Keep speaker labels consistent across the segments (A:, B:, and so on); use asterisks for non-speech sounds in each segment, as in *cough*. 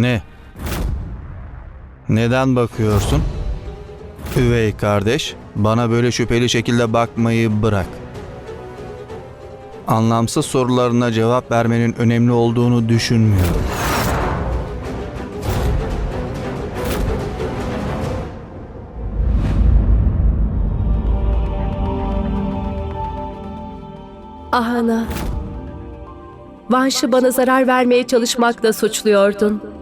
A: Ne? Neden bakıyorsun? Üvey kardeş, bana böyle şüpheli şekilde bakmayı bırak. Anlamsız sorularına cevap vermenin önemli olduğunu düşünmüyorum.
B: Ahana. Vanş'ı bana zarar vermeye çalışmakla suçluyordun.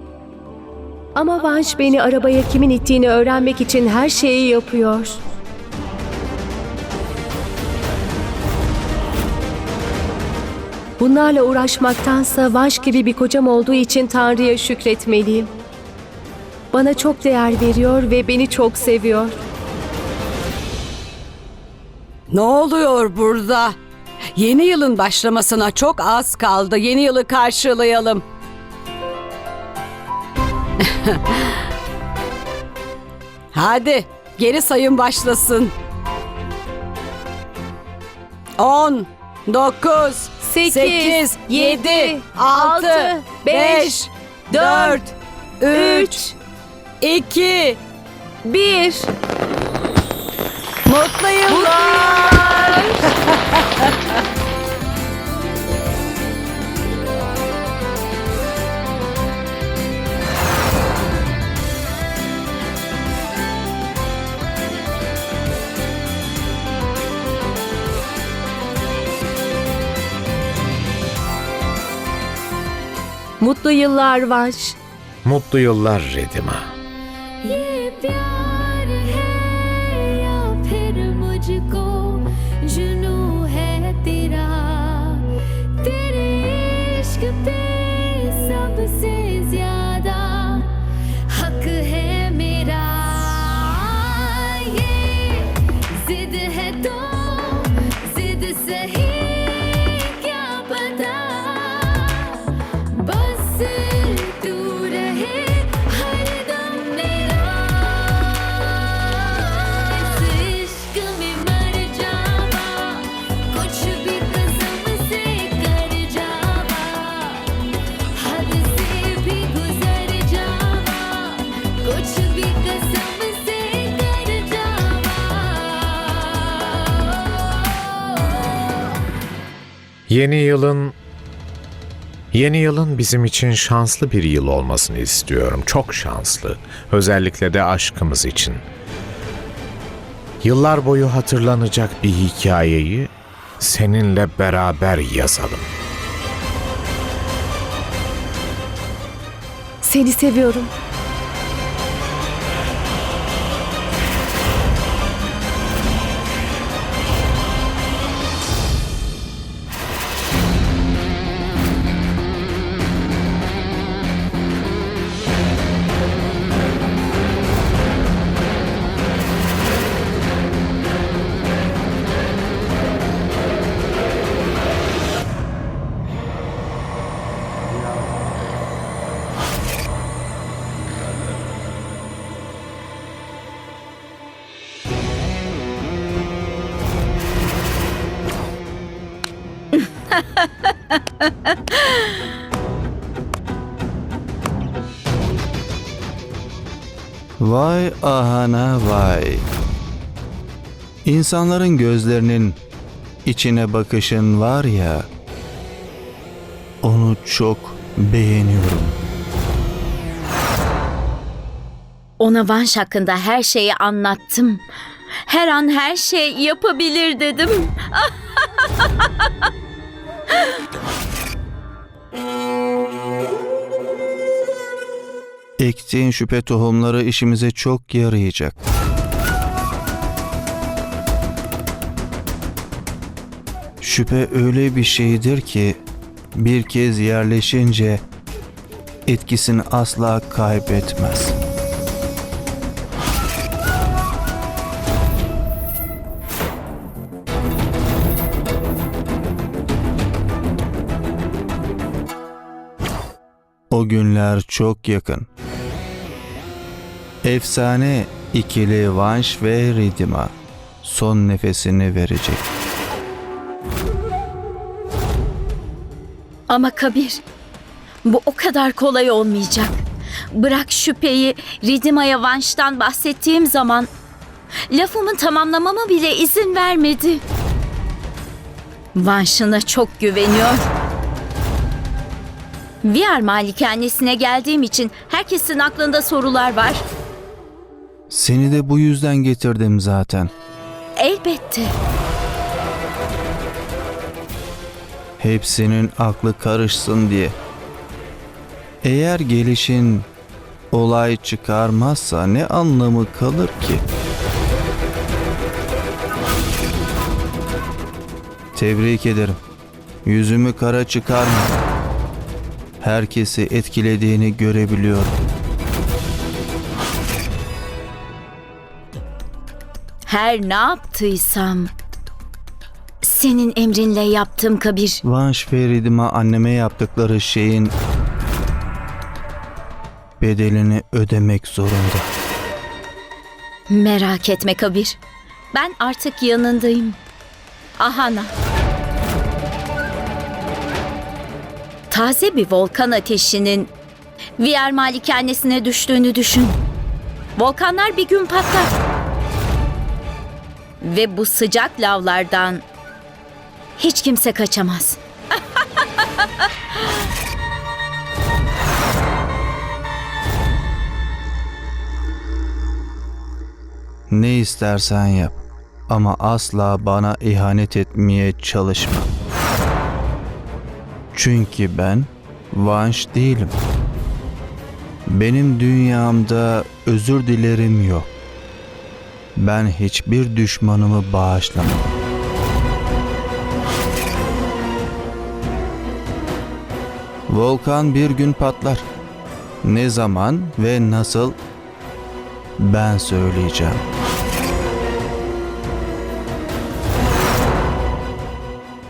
B: Ama Vanş beni arabaya kimin ittiğini öğrenmek için her şeyi yapıyor. Bunlarla uğraşmaktansa Vanş gibi bir kocam olduğu için Tanrı'ya şükretmeliyim. Bana çok değer veriyor ve beni çok seviyor.
C: Ne oluyor burada? Yeni yılın başlamasına çok az kaldı. Yeni yılı karşılayalım. *laughs* Hadi geri sayım başlasın. 10, 9,
B: Sekiz,
C: 8, 7,
B: yedi,
C: 6,
B: altı,
C: 5,
B: beş,
C: 4, 3,
B: 3,
C: 2,
B: 1.
C: Mutlu yıllar
B: Vanş.
D: Mutlu yıllar Redima. Yeni yılın Yeni yılın bizim için şanslı bir yıl olmasını istiyorum. Çok şanslı. Özellikle de aşkımız için. Yıllar boyu hatırlanacak bir hikayeyi seninle beraber yazalım.
B: Seni seviyorum.
A: Vay ahana vay. İnsanların gözlerinin içine bakışın var ya. Onu çok beğeniyorum.
E: Ona Vanş hakkında her şeyi anlattım. Her an her şey yapabilir dedim. *laughs*
A: Ektiğin şüphe tohumları işimize çok yarayacak. Şüphe öyle bir şeydir ki bir kez yerleşince etkisini asla kaybetmez. Günler çok yakın. Efsane ikili Vanş ve Ridima son nefesini verecek.
E: Ama Kabir, bu o kadar kolay olmayacak. Bırak şüpheyi Ridima'ya Vanş'tan bahsettiğim zaman lafımı tamamlamama bile izin vermedi. Vanş'ına çok güveniyor. Viyar malikanesine geldiğim için herkesin aklında sorular var.
A: Seni de bu yüzden getirdim zaten.
E: Elbette.
A: Hepsinin aklı karışsın diye. Eğer gelişin olay çıkarmazsa ne anlamı kalır ki? Tebrik ederim. Yüzümü kara çıkarma. Herkesi etkilediğini görebiliyorum.
E: Her ne yaptıysam senin emrinle yaptım Kabir.
A: Vanş Feridim'a anneme yaptıkları şeyin bedelini ödemek zorunda.
E: Merak etme Kabir. Ben artık yanındayım. Ahana. Taze bir volkan ateşinin Viyar malikanesine düştüğünü düşün. Volkanlar bir gün patlar. Ve bu sıcak lavlardan hiç kimse kaçamaz.
A: Ne istersen yap ama asla bana ihanet etmeye çalışma. Çünkü ben Vanş değilim. Benim dünyamda özür dilerim yok. Ben hiçbir düşmanımı bağışlamam. Volkan bir gün patlar. Ne zaman ve nasıl ben söyleyeceğim.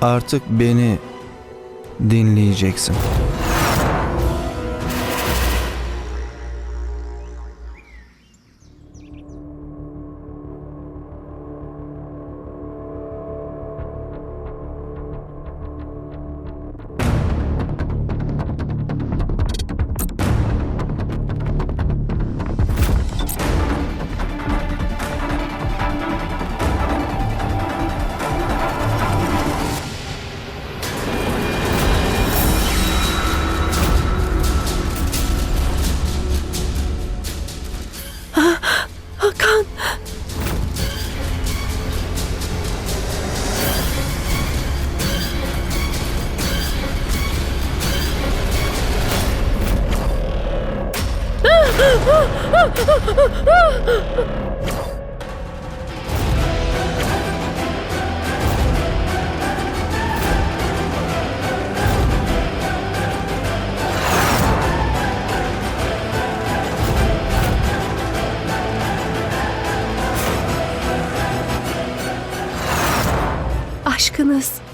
A: Artık beni dinleyeceksin.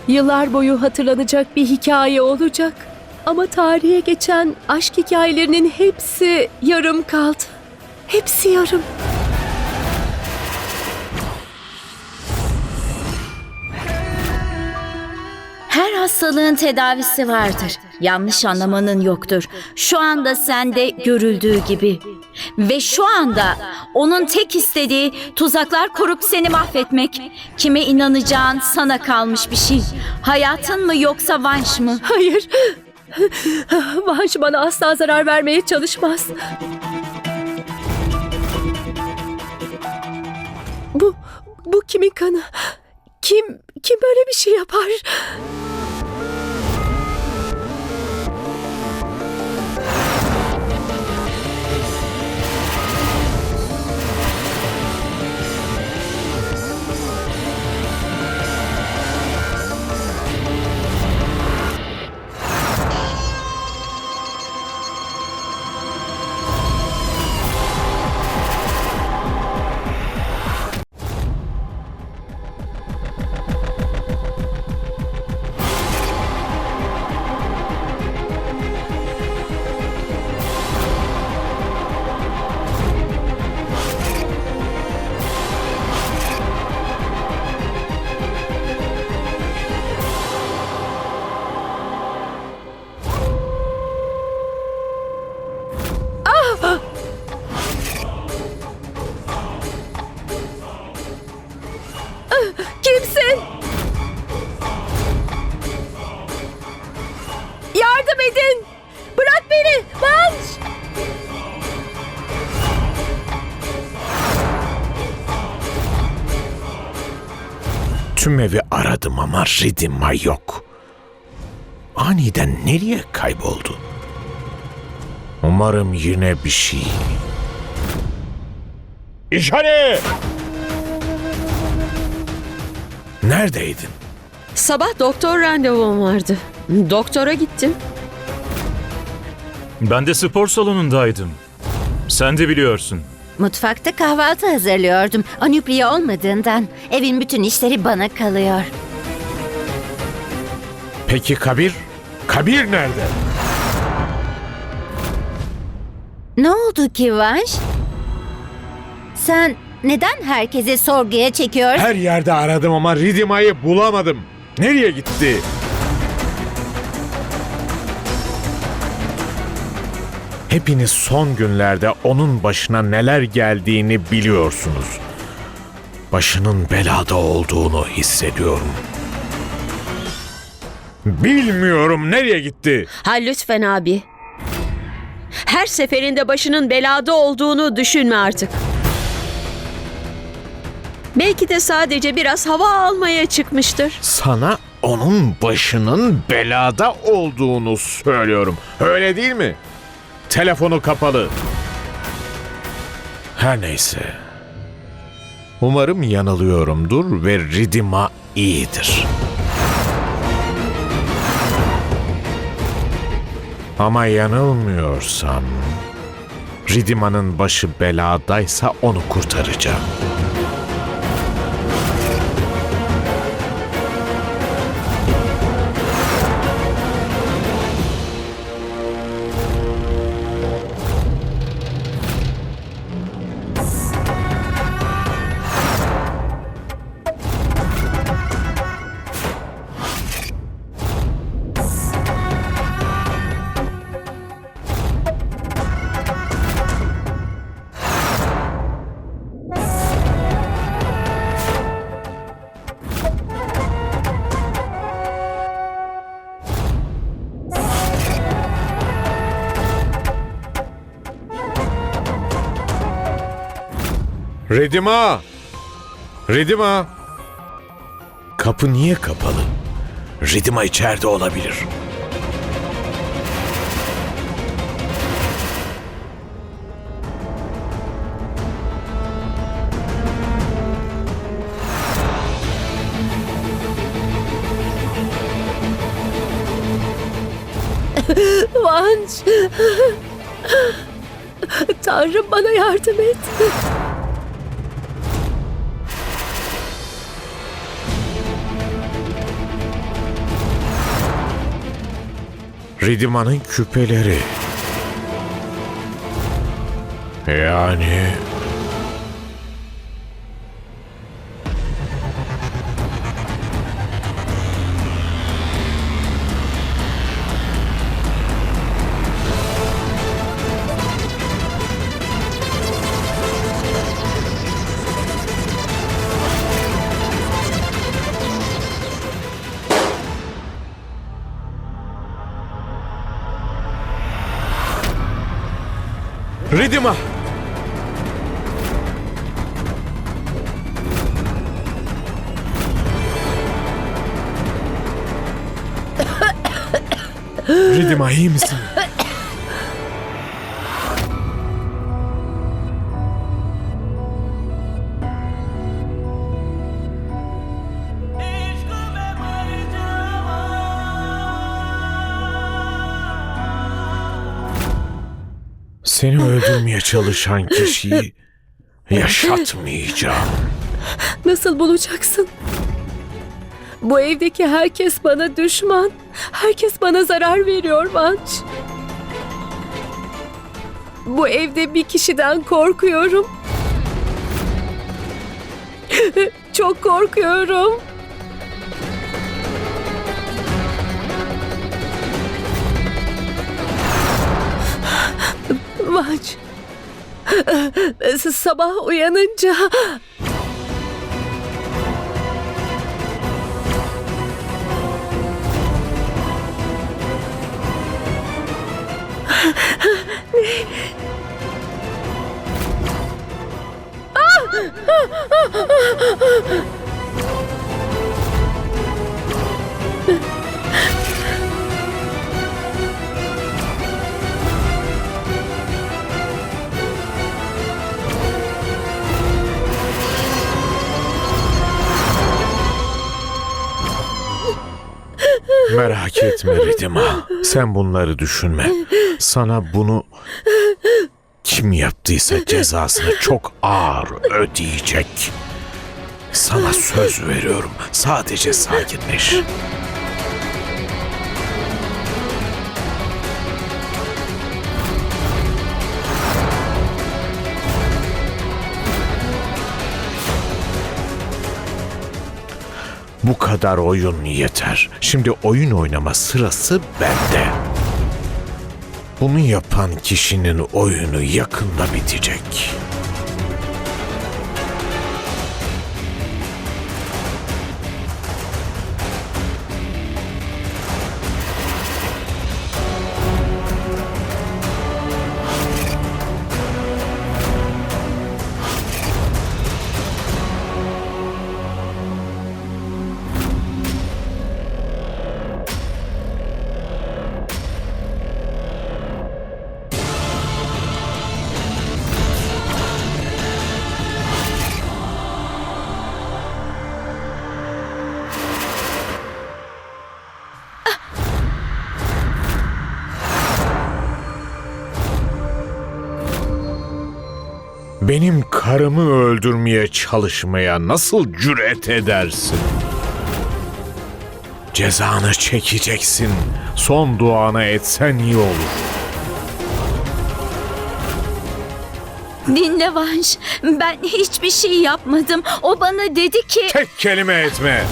B: Yıllar boyu hatırlanacak bir hikaye olacak. Ama tarihe geçen aşk hikayelerinin hepsi yarım kaldı. Hepsi yarım.
E: Hastalığın tedavisi vardır. Yanlış anlamanın yoktur. Şu anda sende görüldüğü gibi. Ve şu anda onun tek istediği tuzaklar kurup seni mahvetmek. Kime inanacağın sana kalmış bir şey. Hayatın mı yoksa vanş mı?
B: Hayır. *laughs* Vanş bana asla zarar vermeye çalışmaz. Bu, bu kimin kanı? Kim, kim böyle bir şey yapar?
F: Tüm evi aradım ama Ridima yok. Aniden nereye kayboldu? Umarım yine bir şey. İşhane! Neredeydin?
G: Sabah doktor randevum vardı. Doktora gittim.
H: Ben de spor salonundaydım. Sen de biliyorsun.
I: Mutfakta kahvaltı hazırlıyordum. Anupriya olmadığından evin bütün işleri bana kalıyor.
F: Peki Kabir? Kabir nerede?
I: Ne oldu ki Vanş? Sen neden herkesi sorguya çekiyorsun?
F: Her yerde aradım ama Ridima'yı bulamadım. Nereye gitti? Hepiniz son günlerde onun başına neler geldiğini biliyorsunuz. Başının belada olduğunu hissediyorum. Bilmiyorum nereye gitti.
G: Ha lütfen abi. Her seferinde başının belada olduğunu düşünme artık. Belki de sadece biraz hava almaya çıkmıştır.
F: Sana onun başının belada olduğunu söylüyorum. Öyle değil mi? Telefonu kapalı. Her neyse. Umarım yanılıyorumdur ve Ridima iyidir. Ama yanılmıyorsam Ridima'nın başı beladaysa onu kurtaracağım. Redima! Redima! Kapı niye kapalı? Redima içeride olabilir.
B: Vanş. Tanrım bana yardım et.
F: Ridima'nın küpeleri. Yani... Ridima! Ridima iyi misin? Seni öldürmeye çalışan kişiyi yaşatmayacağım.
B: Nasıl bulacaksın? Bu evdeki herkes bana düşman. Herkes bana zarar veriyor Vanç. Bu evde bir kişiden korkuyorum. Çok korkuyorum. Vanç. Sabah uyanınca
F: etme Ridima. Sen bunları düşünme. Sana bunu kim yaptıysa cezasını çok ağır ödeyecek. Sana söz veriyorum. Sadece sakinleş. Bu kadar oyun yeter. Şimdi oyun oynama sırası bende. Bunu yapan kişinin oyunu yakında bitecek. Benim karımı öldürmeye çalışmaya nasıl cüret edersin? Cezanı çekeceksin. Son duanı etsen iyi olur.
E: Dinle Vanş. Ben hiçbir şey yapmadım. O bana dedi ki...
F: Tek kelime etme.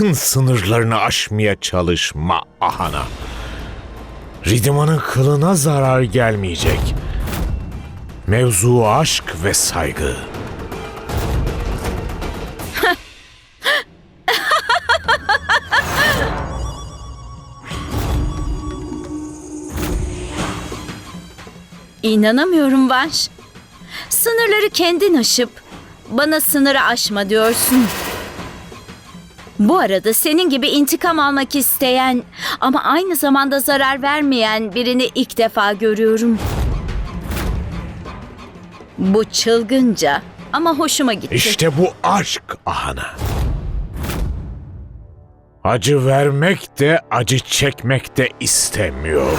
F: Sakın sınırlarını aşmaya çalışma Ahana. Ridima'nın kılına zarar gelmeyecek. Mevzu aşk ve saygı.
E: İnanamıyorum Vanş. Sınırları kendin aşıp bana sınırı aşma diyorsun. Bu arada senin gibi intikam almak isteyen ama aynı zamanda zarar vermeyen birini ilk defa görüyorum. Bu çılgınca ama hoşuma gitti.
F: İşte bu aşk Ahana. Acı vermek de acı çekmek de istemiyor.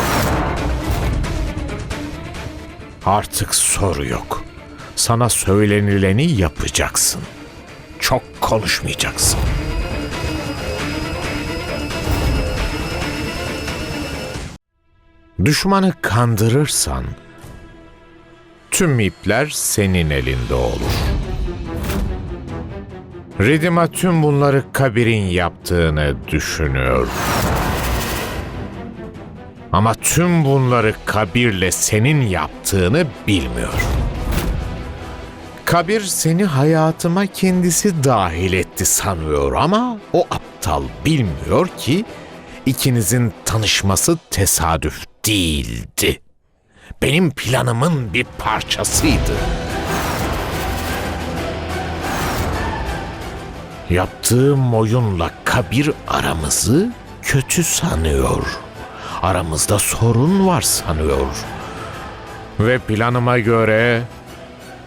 F: Artık soru yok. Sana söylenileni yapacaksın. Çok konuşmayacaksın. Düşmanı kandırırsan tüm ipler senin elinde olur. Ridima tüm bunları Kabir'in yaptığını düşünüyor. Ama tüm bunları Kabir'le senin yaptığını bilmiyor. Kabir seni hayatıma kendisi dahil etti sanıyor ama o aptal bilmiyor ki ikinizin tanışması tesadüf değildi. Benim planımın bir parçasıydı. Yaptığım oyunla Kabir aramızı kötü sanıyor. Aramızda sorun var sanıyor. Ve planıma göre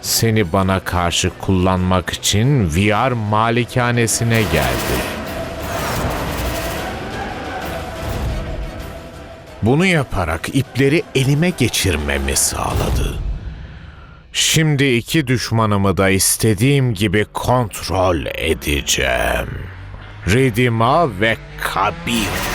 F: seni bana karşı kullanmak için VR malikanesine geldi. Bunu yaparak ipleri elime geçirmemi sağladı. Şimdi iki düşmanımı da istediğim gibi kontrol edeceğim. Ridima ve Kabir.